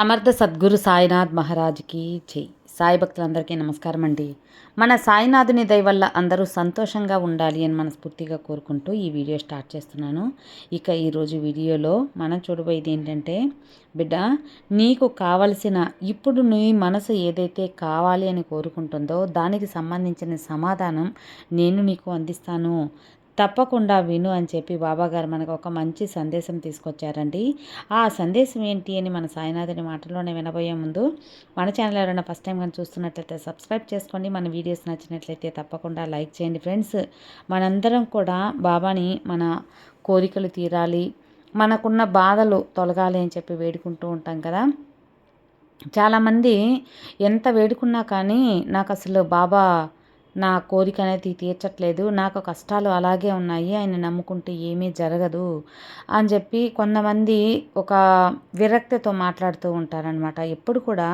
సమర్థ సద్గురు సాయినాథ్ మహారాజ్కి జై. సాయి భక్తులందరికీ నమస్కారం అండి. మన సాయినాథుని దయ వల్ల అందరూ సంతోషంగా ఉండాలి అని మనస్ఫూర్తిగా కోరుకుంటూ ఈ వీడియో స్టార్ట్ చేస్తున్నాను. ఇక ఈరోజు వీడియోలో మనం చూడబోయేది ఏంటంటే బిడ్డ నీకు కావలసిన ఇప్పుడు నీ మనసు ఏదైతే కావాలి అని కోరుకుంటుందో దానికి సంబంధించిన సమాధానం నేను నీకు అందిస్తాను. తప్పకుండా విను అని చెప్పి బాబాగారు మనకు ఒక మంచి సందేశం తీసుకొచ్చారండి. ఆ సందేశం ఏంటి అని మన సాయినాథుని మాటల్లోనే వినబోయే ముందు మన ఛానల్ ఎవరైనా ఫస్ట్ టైం కానీ చూస్తున్నట్లయితే సబ్స్క్రైబ్ చేసుకోండి. మన వీడియోస్ నచ్చినట్లయితే తప్పకుండా లైక్ చేయండి ఫ్రెండ్స్. మనందరం కూడా బాబాని మన కోరికలు తీరాలి మనకున్న బాధలు తొలగాలి అని చెప్పి వేడుకుంటూ ఉంటాం కదా. చాలామంది ఎంత వేడుకున్నా కానీ నాకు అసలు బాబా నా కోరిక అనేది తీర్చట్లేదు నాకు కష్టాలు అలాగే ఉన్నాయి ఆయన నమ్ముకుంటే ఏమీ జరగదు అని చెప్పి కొంతమంది ఒక విరక్తితో మాట్లాడుతూ ఉంటారనమాట ఎప్పుడు కూడా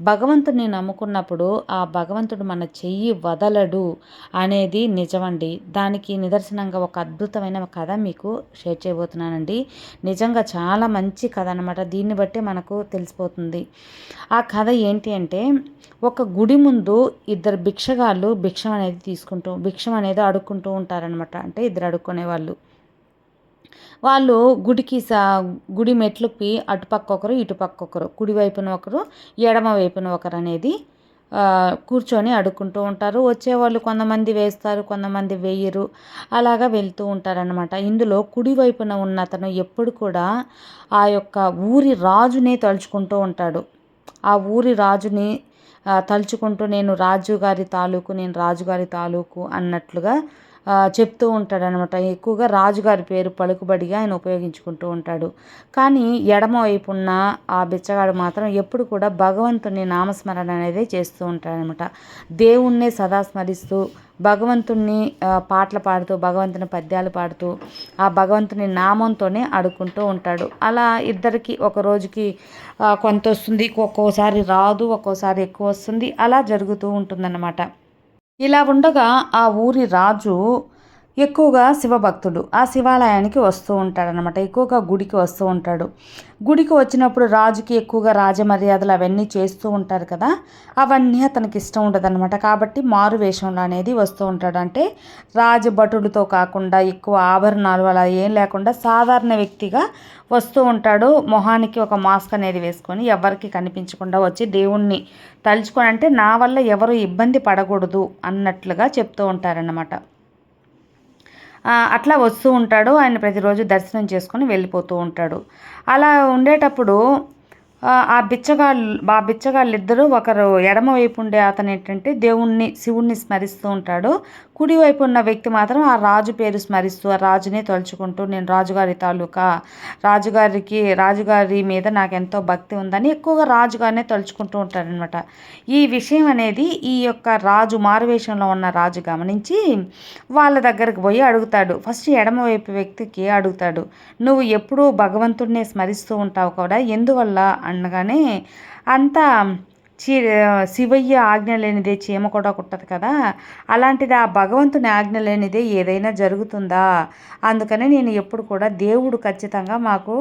భగవంతుడిని నమ్ముకున్నప్పుడు ఆ భగవంతుడు మన చెయ్యి వదలడు అనేది నిజమండి. దానికి నిదర్శనంగా ఒక అద్భుతమైన కథ మీకు షేర్ చేయబోతున్నానండి. నిజంగా చాలా మంచి కథ అనమాట దీన్ని బట్టి మనకు తెలిసిపోతుంది. ఆ కథ ఏంటి అంటే ఒక గుడి ముందు ఇద్దరు భిక్షగాళ్ళు భిక్ష భిక్షం అనేది తీసుకుంటూ భిక్షం అనేది అడుక్కుంటూ ఉంటారనమాట అంటే ఇద్దరు అడుక్కునే వాళ్ళు వాళ్ళు గుడికి సా గుడి మెట్లుకి అటుపక్క ఒకరు ఇటుపక్క ఒకరు. కుడి వైపున ఒకరు ఎడమ వైపున ఒకరు అనేది కూర్చొని అడుక్కుంటూ ఉంటారు. వచ్చేవాళ్ళు కొంతమంది వేస్తారు కొంతమంది వేయరు. అలాగా వెళ్తూ ఉంటారనమాట ఇందులో కుడివైపున ఉన్న అతను ఎప్పుడు కూడా ఆ యొక్క ఊరి రాజునే తలుచుకుంటూ ఉంటాడు. ఆ ఊరి రాజుని తలుచుకుంటూ నేను రాజుగారి తాలూకు నేను రాజుగారి తాలూకు అన్నట్లుగా చెప్తూ ఉంటాడనమాట ఎక్కువగా రాజుగారి పేరు పలుకుబడిగా ఆయన ఉపయోగించుకుంటూ ఉంటాడు. కానీ ఎడమవైపు ఉన్న ఆ బిచ్చగాడు మాత్రం ఎప్పుడు కూడా భగవంతుని నామస్మరణ అనేది చేస్తూ ఉంటాడనమాట దేవుణ్ణే సదా స్మరిస్తూ భగవంతుణ్ణి పాటలు పాడుతూ భగవంతుని పద్యాలు పాడుతూ ఆ భగవంతుని నామంతోనే ఆడుకుంటూ ఉంటాడు. అలా ఇద్దరికి ఒక రోజుకి కొంత వస్తుంది ఒక్కోసారి రాదు ఒక్కోసారి ఎక్కువ వస్తుంది. అలా జరుగుతూ ఉంటుందన్నమాట. ఇలా ఉండగా ఆ ఊరి రాజు ఎక్కువగా శివభక్తుడు ఆ శివాలయానికి వస్తూ ఉంటాడనమాట ఎక్కువగా గుడికి వస్తూ ఉంటాడు. గుడికి వచ్చినప్పుడు రాజుకి ఎక్కువగా రాజమర్యాదలు అవన్నీ చేస్తూ ఉంటారు కదా అవన్నీ అతనికి ఇష్టం ఉండదన్నమాట. కాబట్టి మారు వేషంలో అనేది వస్తూ ఉంటాడు. అంటే రాజభటుడితో కాకుండా ఎక్కువ ఆభరణాలు అలా ఏం లేకుండా సాధారణ వ్యక్తిగా వస్తూ ఉంటాడు. మొహానికి ఒక మాస్క్ అనేది వేసుకొని ఎవరికి కనిపించకుండా వచ్చి దేవుణ్ణి తలుచుకొని అంటే నా వల్ల ఎవరు ఇబ్బంది పడకూడదు అన్నట్లుగా చెప్తూ ఉంటారన్నమాట. అట్లా వస్తూ ఉంటాడు. ఆయన ప్రతిరోజు దర్శనం చేసుకొని వెళ్ళిపోతూ ఉంటాడు. అలా ఉండేటప్పుడు ఆ బిచ్చగాళ్ళు ఆ బిచ్చగాళ్ళు ఇద్దరు ఒకరు ఎడమ వైపు ఉండే అతను ఏంటంటే దేవుణ్ణి శివుణ్ణి స్మరిస్తూ ఉంటాడు. కుడివైపు ఉన్న వ్యక్తి మాత్రం ఆ రాజు పేరు స్మరిస్తూ ఆ రాజునే తలుచుకుంటూ నేను రాజుగారి తాలూకా రాజుగారికి రాజుగారి మీద నాకు ఎంతో భక్తి ఉందని ఎక్కువగా రాజుగారినే తలుచుకుంటూ ఉంటాడనమాట ఈ విషయం అనేది ఈ యొక్క రాజు మారువేషంలో ఉన్న రాజు గమనించి వాళ్ళ దగ్గరకు పోయి అడుగుతాడు. ఫస్ట్ ఎడమవైపు వ్యక్తికి అడుగుతాడు. నువ్వు ఎప్పుడూ భగవంతుడినే స్మరిస్తూ ఉంటావు కూడా ఎందువల్ల? అనగానే అంతా చీ శివయ్య ఆజ్ఞ లేనిదే చీమ కూడా కుట్టదు కదా? అలాంటిది ఆ భగవంతుని ఆజ్ఞ లేనిదే ఏదైనా జరుగుతుందా? అందుకనే నేను ఎప్పుడు కూడా దేవుడు ఖచ్చితంగా మాకు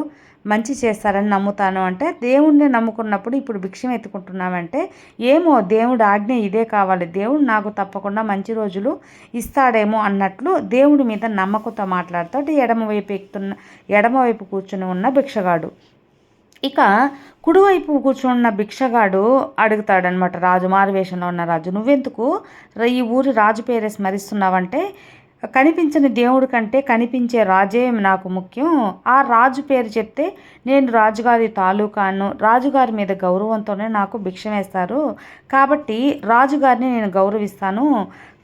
మంచి చేస్తారని నమ్ముతాను. అంటే దేవుణ్ణి నమ్ముకున్నప్పుడు ఇప్పుడు భిక్షం ఎత్తుకుంటున్నామంటే ఏమో దేవుడు ఆజ్ఞ ఇదే కావాలి. దేవుడు నాకు తప్పకుండా మంచి రోజులు ఇస్తాడేమో అన్నట్లు దేవుడి మీద నమ్మకంతో మాట్లాడుతూ ఎడమవైపు ఎక్కుతున్న ఎడమవైపు కూర్చుని ఉన్న భిక్షగాడు. ఇక కుడివైపు కూర్చున్న భిక్షగాడు అడుగుతాడనమాట రాజు మారువేషంలో ఉన్న రాజు నువ్వెందుకు ఈ ఊరి రాజు పేరే స్మరిస్తున్నావంటే? కనిపించని దేవుడి కంటే కనిపించే రాజే నాకు ముఖ్యం. ఆ రాజు పేరు చెప్తే నేను రాజుగారి తాలూకాను. రాజుగారి మీద గౌరవంతోనే నాకు భిక్ష వేస్తారు. కాబట్టి రాజుగారిని నేను గౌరవిస్తాను.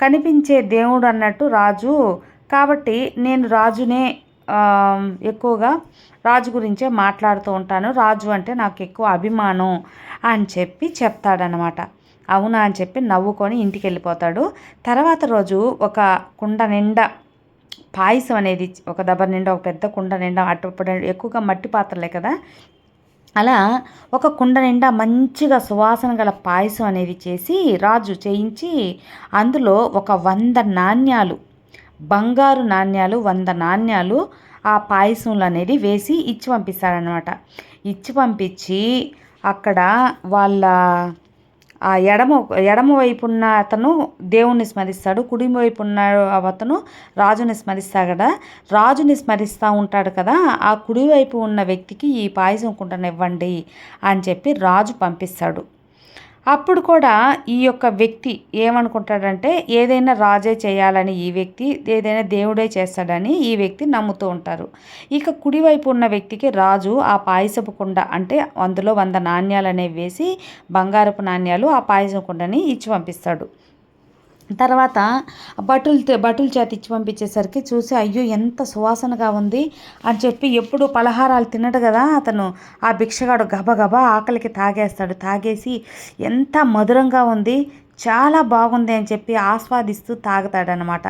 కనిపించే దేవుడు అన్నట్టు రాజు. కాబట్టి నేను రాజునే ఎక్కువగా రాజు గురించే మాట్లాడుతూ ఉంటాను. రాజు అంటే నాకు ఎక్కువ అభిమానం అని చెప్పి చెప్తాడనమాట అవునా అని చెప్పి నవ్వుకొని ఇంటికి వెళ్ళిపోతాడు. తర్వాత రోజు ఒక కుండ నిండా పాయసం అనేది ఒక దెబ్బ నిండా ఒక పెద్ద కుండ నిండా అటు ఎక్కువగా మట్టి పాత్రలే కదా. అలా ఒక కుండ నిండా మంచిగా సువాసన గల పాయసం అనేది చేసి రాజు చేయించి అందులో ఒక వంద నాణ్యాలు బంగారు నాణ్యాలు వంద నాణ్యాలు ఆ పాయసంలో అనేది వేసి ఇచ్చి పంపిస్తాడనమాట ఇచ్చి పంపించి అక్కడ వాళ్ళ ఆ ఎడమ ఎడమ వైపు ఉన్న అతను దేవుణ్ణి స్మరిస్తాడు కుడి వైపు ఉన్న అతను రాజుని స్మరిస్తాడు కదా. రాజుని స్మరిస్తూ ఉంటాడు కదా ఆ కుడివైపు ఉన్న వ్యక్తికి ఈ పాయసం కుంటనివ్వండి అని చెప్పి రాజు పంపిస్తాడు. అప్పుడు కూడా ఈ యొక్క వ్యక్తి ఏమనుకుంటాడంటే ఏదైనా రాజే చేయాలని ఈ వ్యక్తి ఏదైనా దేవుడే చేస్తాడని ఈ వ్యక్తి నమ్ముతూ ఉంటారు. ఇక కుడివైపు ఉన్న వ్యక్తికి రాజు ఆ పాయసపు కుండ అంటే అందులో వంద నాణ్యాలు అనేవి వేసి బంగారపు నాణ్యాలు ఆ పాయసం కుండని ఇచ్చి పంపిస్తాడు. తర్వాత బటులు బటులు చేతి ఇచ్చి పంపించేసరికి చూసి అయ్యో ఎంత సువాసనగా ఉంది అని చెప్పి ఎప్పుడు పలహారాలు తినడు కదా అతను. ఆ భిక్షగాడు గబగబా ఆకలికి తాగేస్తాడు. తాగేసి ఎంత మధురంగా ఉంది చాలా బాగుంది అని చెప్పి ఆస్వాదిస్తూ తాగుతాడనమాట.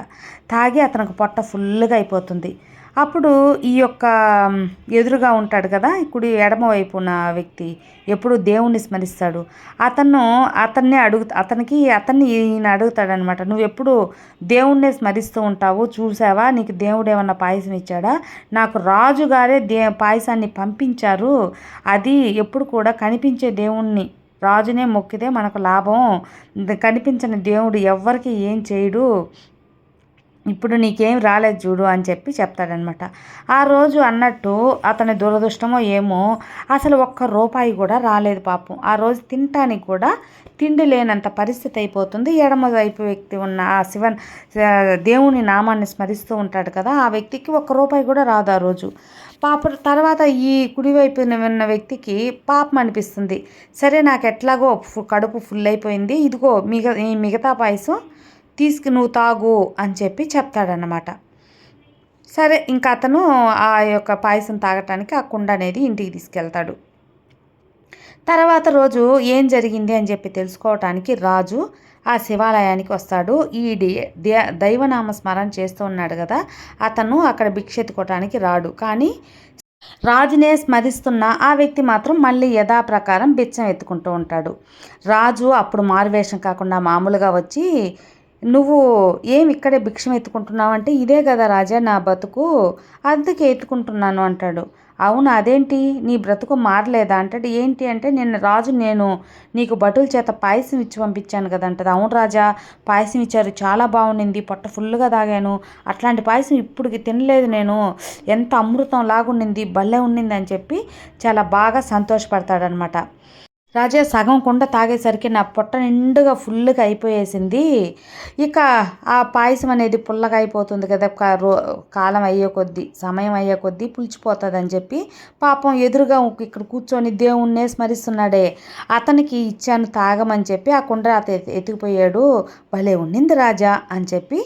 తాగి అతనికి పొట్ట ఫుల్గా అయిపోతుంది. అప్పుడు ఈ యొక్క ఎదురుగా ఉంటాడు కదా కుడి ఎడమ వైపు ఉన్న వ్యక్తి ఎప్పుడు దేవుణ్ణి స్మరిస్తాడు. అతను అతన్ని అడుగు అతనికి అతన్ని ఈయన అడుగుతాడనమాట నువ్వు ఎప్పుడు దేవుణ్ణే స్మరిస్తూ ఉంటావు? చూసావా నీకు దేవుడు ఏమన్నా పాయసం ఇచ్చాడా? నాకు రాజుగారే దే పాయసాన్ని పంపించారు. అది ఎప్పుడు కూడా కనిపించే దేవుణ్ణి. రాజునే మొక్కితే మనకు లాభం. కనిపించని దేవుడు ఎవ్వరికి ఏం చేయడు. ఇప్పుడు నీకేం రాలేదు చూడు అని చెప్పి చెప్తాడనమాట ఆ రోజు అన్నట్టు అతని దురదృష్టమో ఏమో అసలు ఒక్క రూపాయి కూడా రాలేదు పాపం. ఆ రోజు తినటానికి కూడా తిండి లేనంత పరిస్థితి అయిపోతుంది. ఎడమ వైపు వ్యక్తి ఉన్న ఆ శివన్ దేవుని నామాన్ని స్మరిస్తూ ఉంటాడు కదా ఆ వ్యక్తికి ఒక్క రూపాయి కూడా రాదు ఆ రోజు. పాప తర్వాత ఈ కుడివైపు ఉన్న వ్యక్తికి పాపం అనిపిస్తుంది. సరే నాకు ఎట్లాగో కడుపు ఫుల్ అయిపోయింది. ఇదిగో మిగ మిగతా పాయసం తీసుకు నువ్వు తాగు అని చెప్పి చెప్తాడనమాట సరే ఇంకా అతను ఆ యొక్క పాయసం తాగటానికి ఆ కుండ అనేది ఇంటికి తీసుకెళ్తాడు. తర్వాత రోజు ఏం జరిగింది అని చెప్పి తెలుసుకోవటానికి రాజు ఆ శివాలయానికి వస్తాడు. ఈ దైవనామ స్మరణ చేస్తూ ఉన్నాడు కదా అతను అక్కడ భిక్ష ఎత్తుకోవటానికి రాడు. కానీ రాజునే స్మరిస్తున్న ఆ వ్యక్తి మాత్రం మళ్ళీ యథాప్రకారం బిచ్చం ఎత్తుకుంటూ ఉంటాడు. రాజు అప్పుడు మారువేషం కాకుండా మామూలుగా వచ్చి నువ్వు ఏమి ఇక్కడే భిక్షం ఎత్తుకుంటున్నావు అంటే ఇదే కదా రాజా నా బతుకు. అందుకే ఎత్తుకుంటున్నాను అంటాడు. అవును అదేంటి? నీ బ్రతుకు మారలేదా? అంటాడు. ఏంటి అంటే నిన్న రాజు నేను నీకు బటుల చేత పాయసం ఇచ్చి పంపించాను కదా అంటది. అవును రాజా పాయసం ఇచ్చారు. చాలా బాగుండింది. పొట్ట ఫుల్గా తాగాను. అట్లాంటి పాయసం ఇప్పుడు తినలేదు నేను. ఎంత అమృతం లాగుండింది భలే ఉండింది అని చెప్పి చాలా బాగా సంతోషపడతాడనమాట రాజా సగం కుండ తాగేసరికి నా పొట్ట నిండుగా ఫుల్గా అయిపోయేసింది. ఇక ఆ పాయసం అనేది పుల్లగా అయిపోతుంది కదా రో కాలం అయ్యే కొద్దీ సమయం అయ్యే కొద్దీ పులిచిపోతుంది అని చెప్పి పాపం ఎదురుగా ఇక్కడ కూర్చొని దేవుణ్ణే స్మరిస్తున్నాడే. అతనికి ఇచ్చాను తాగమని చెప్పి ఆ కుండ అత ఎతికిపోయాడు భలే ఉండింది రాజా అని చెప్పి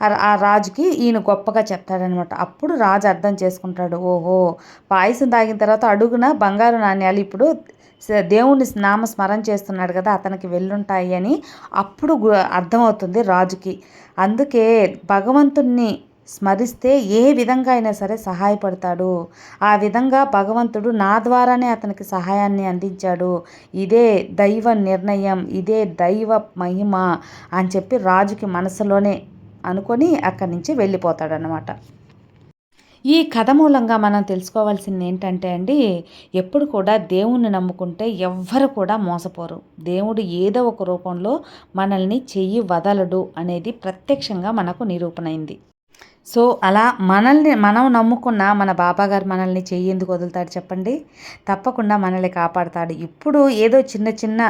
ఆ రాజుకి ఈయన గొప్పగా చెప్తాడనమాట. అప్పుడు రాజు అర్థం చేసుకుంటాడు ఓహో పాయసం తాగిన తర్వాత అడుగున బంగారు నాణ్యాలు ఇప్పుడు దేవుణ్ణి నామస్మరణ చేస్తున్నాడు కదా అతనికి వెళ్ళుంటాయి అని అప్పుడు అర్థమవుతుంది రాజుకి. అందుకే భగవంతుణ్ణి స్మరిస్తే ఏ విధంగా అయినా సరే సహాయపడతాడు. ఆ విధంగా భగవంతుడు నా ద్వారానే అతనికి సహాయాన్ని అందించాడు. ఇదే దైవ నిర్ణయం ఇదే దైవ మహిమ అని చెప్పి రాజుకి మనసులోనే అనుకొని అక్కడి నుంచి వెళ్ళిపోతాడనమాట ఈ కథ మూలంగా మనం తెలుసుకోవాల్సింది ఏంటంటే అండి ఎప్పుడు కూడా దేవుణ్ణి నమ్ముకుంటే ఎవ్వరు కూడా మోసపోరు. దేవుడు ఏదో ఒక రూపంలో మనల్ని చెయ్యి వదలడు అనేది ప్రత్యక్షంగా మనకు నిరూపణైంది. సో అలా మనల్ని మనం నమ్ముకున్న మన బాబాగారు మనల్ని చెయ్యి ఎందుకు వదులుతాడు చెప్పండి? తప్పకుండా మనల్ని కాపాడుతాడు. ఇప్పుడు ఏదో చిన్న చిన్న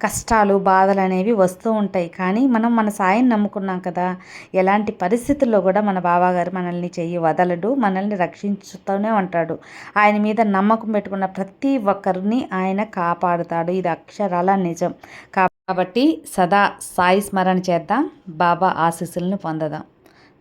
కష్టాలు బాధలు అనేవి వస్తూ ఉంటాయి. కానీ మనం మన సాయం నమ్ముకున్నాం కదా ఎలాంటి పరిస్థితుల్లో కూడా మన బాబాగారు మనల్ని చెయ్యి వదలడు మనల్ని రక్షించుతూనే ఉంటాడు. ఆయన మీద నమ్మకం పెట్టుకున్న ప్రతి ఒక్కరిని ఆయన కాపాడుతాడు. ఇది అక్షరాల నిజం. కాబట్టి సదా సాయి స్మరణ చేద్దాం. బాబా ఆశీస్సులను పొందదాం.